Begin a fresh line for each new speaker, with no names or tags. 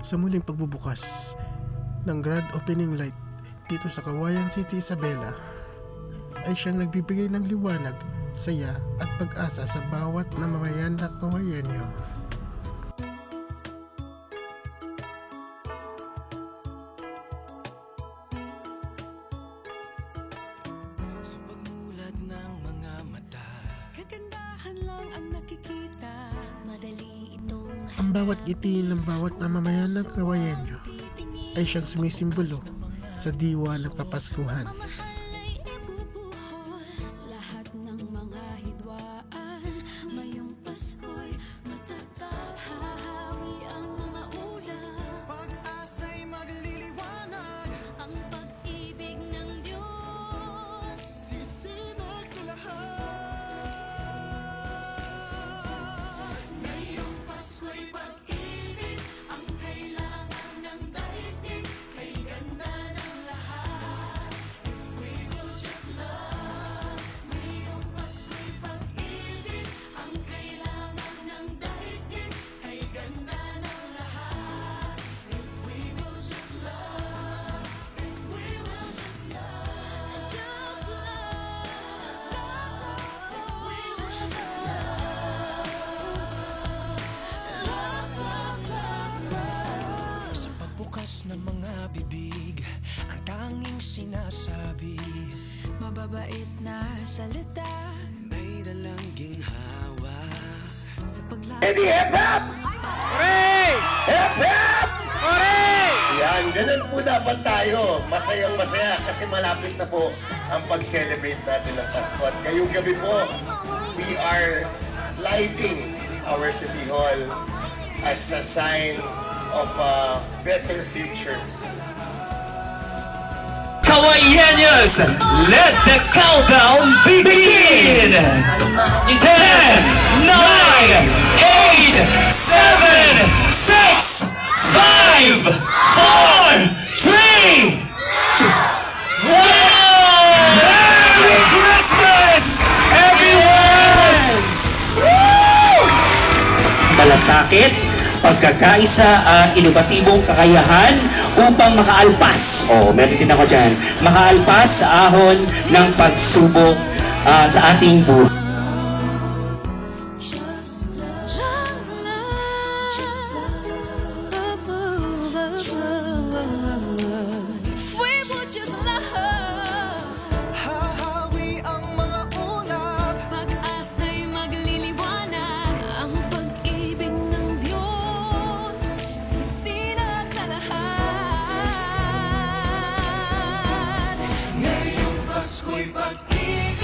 sa muling pagbubukas ng grand opening light dito sa Kawayan City, Isabela ay siyang nagbibigay ng liwanag, saya at pag-asa sa bawat namamayan na kawayanyo.
Sa pagmulat ng mga mata
Kagandahan lang ang nakikita
Ang bawat ngiti ng bawat namamayan ng kawayanyo ay siyang sumisimbolo sa diwa ng Kapaskuhan.
Sinasabi
Mababait na salita
May dalang ginhawa
Sa pagla
Eddie Hip Hop! Hip Hop! Yan, ganun po dapat tayo. Masayang masaya kasi malapit na po ang pag-celebrate natin ng Pasko. At ngayong gabi po, we are lighting our City Hall as a sign of a better future.
Kawaianians, let the countdown begin! 10, 9, 8, 7, 6, 5, 4, 3, 2, 1! Merry Christmas, everyone! malasakit, pagkakaisa at inobatibong kakayahan upang makaalpas. Oh, meron din ako dyan. Makaalpas sa ahon ng pagsubok ah, sa ating buhay.
Squeak, but eat.